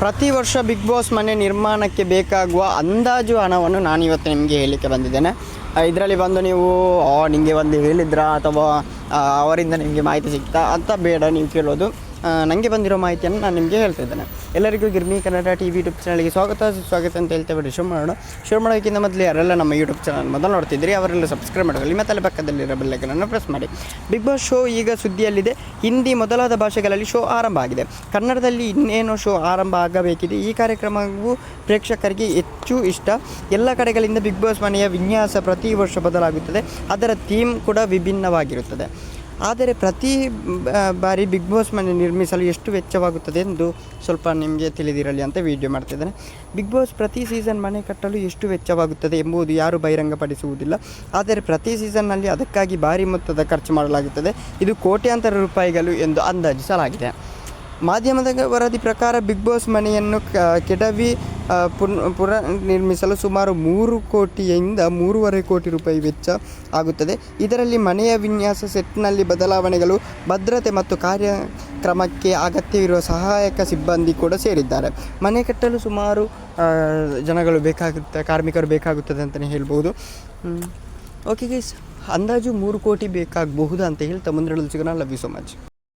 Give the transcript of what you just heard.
ಪ್ರತಿ ವರ್ಷ big boss ಮನೆ ನಿರ್ಮಾಣಕ್ಕೆ ಬೇಕಾಗುವ ಅಂದಾಜು ಹಣವನ್ನು ನಾನು ಇವತ್ತು ನಿಮಗೆ ಹೇಳಲಿಕ್ಕೆ ಬಂದಿದ್ದೇನೆ. ಇದರಲ್ಲಿ ಬಂದು ನೀವು ನಿಮಗೆ ಒಂದು ಹೇಳಿದ್ರಾ ಅಥವಾ ಅವರಿಂದ ನಿಮಗೆ ಮಾಹಿತಿ ಸಿಗ್ತಾ? ಅಂತ ಬೇಡ, ನೀವು ಕೇಳೋದು. ನನಗೆ ಬಂದಿರೋ ಮಾಹಿತಿಯನ್ನು ನಾನು ನಿಮಗೆ ಹೇಳ್ತಾ ಇದ್ದೇನೆ. ಎಲ್ಲರಿಗೂ Girmi Kannada T V YouTube ಚಾನಲ್ಗೆ ಸ್ವಾಗತ. ಸ್ವಾಗತ ಅಂತ ಹೇಳ್ತೇವೆ ಶುರು ಮಾಡೋಣ ಶುರು ಮಾಡೋಕ್ಕಿಂತ ಮೊದಲು ಯಾರೆಲ್ಲ ನಮ್ಮ ಯೂಟ್ಯೂಬ್ ಚಾನಲ್ ಮೊದಲು ನೋಡ್ತಿದ್ರಿ ಅವರೆಲ್ಲ ಸಬ್ಸ್ಕ್ರೈಬ್ ಮಾಡ್ಕೊಳ್ಳಿ. ಮತ್ತೆ ಅಲ್ಲಿ ಪಕ್ಕದಲ್ಲಿರೋ ಬೆಲ್ಲೈಕನನ್ನು ಪ್ರೆಸ್ ಮಾಡಿ. ಬಿಗ್ ಬಾಸ್ ಶೋ ಈಗ ಸುದ್ದಿಯಲ್ಲಿದೆ. ಹಿಂದಿ ಮೊದಲಾದ ಭಾಷೆಗಳಲ್ಲಿ ಶೋ ಆರಂಭ ಆಗಿದೆ. ಕನ್ನಡದಲ್ಲಿ ಇನ್ನೇನೋ ಶೋ ಆರಂಭ ಆಗಬೇಕಿದೆ. ಈ ಕಾರ್ಯಕ್ರಮವು ಪ್ರೇಕ್ಷಕರಿಗೆ ಹೆಚ್ಚು ಇಷ್ಟ. ಎಲ್ಲ ಕಡೆಗಳಿಂದ ಬಿಗ್ ಬಾಸ್ ಮನೆಯ ವಿನ್ಯಾಸ ಪ್ರತಿ ವರ್ಷ ಬದಲಾಗುತ್ತದೆ. ಅದರ ಥೀಮ್ ಕೂಡ ವಿಭಿನ್ನವಾಗಿರುತ್ತದೆ. ಆದರೆ ಪ್ರತಿ ಬಾರಿ ಬಿಗ್ ಬಾಸ್ ಮನೆ ನಿರ್ಮಿಸಲು ಎಷ್ಟು ವೆಚ್ಚವಾಗುತ್ತದೆ ಎಂದು ಸ್ವಲ್ಪ ನಿಮಗೆ ತಿಳಿದಿರಲಿ ಅಂತ ವಿಡಿಯೋ ಮಾಡ್ತಿದ್ದೇನೆ. ಬಿಗ್ ಬಾಸ್ ಪ್ರತಿ ಸೀಸನ್ ಮನೆ ಕಟ್ಟಲು ಎಷ್ಟು ವೆಚ್ಚವಾಗುತ್ತದೆ ಎಂಬುದು ಯಾರು ಬಹಿರಂಗಪಡಿಸುವುದಿಲ್ಲ. ಆದರೆ ಪ್ರತಿ ಸೀಸನ್ನಲ್ಲಿ ಅದಕ್ಕಾಗಿ ಭಾರಿ ಮೊತ್ತದ ಖರ್ಚು ಮಾಡಲಾಗುತ್ತದೆ. ಇದು ಕೋಟ್ಯಾಂತರ ರೂಪಾಯಿಗಳು ಎಂದು ಅಂದಾಜಿಸಲಾಗಿದೆ. ಮಾಧ್ಯಮದ ವರದಿ ಪ್ರಕಾರ ಬಿಗ್ ಬಾಸ್ ಮನೆಯನ್ನು ಕೆಡವಿ ಪುನ್, ಪುರ, ನಿರ್ಮಿಸಲು ಸುಮಾರು ಮೂರು ಕೋಟಿಯಿಂದ ಮೂರುವರೆ ಕೋಟಿ ರೂಪಾಯಿ ವೆಚ್ಚ ಆಗುತ್ತದೆ. ಇದರಲ್ಲಿ ಮನೆಯ ವಿನ್ಯಾಸ, ಸೆಟ್ನಲ್ಲಿ ಬದಲಾವಣೆಗಳು, ಭದ್ರತೆ ಮತ್ತು ಕಾರ್ಯಕ್ರಮಕ್ಕೆ ಅಗತ್ಯವಿರುವ ಸಹಾಯಕ ಸಿಬ್ಬಂದಿ ಕೂಡ ಸೇರಿದ್ದಾರೆ. ಮನೆ ಕಟ್ಟಲು ಸುಮಾರು ಜನಗಳು ಬೇಕಾಗುತ್ತೆ, ಕಾರ್ಮಿಕರು ಬೇಕಾಗುತ್ತದೆ ಅಂತಲೇ ಹೇಳ್ಬೋದು. ಓಕೆ ಗೈಸ್ ಅಂದಾಜು ಮೂರು ಕೋಟಿ ಬೇಕಾಗಬಹುದು ಅಂತ ಹೇಳ್ತಾ ಮುಂದೆ ಸಿಗೋಣ. Love you so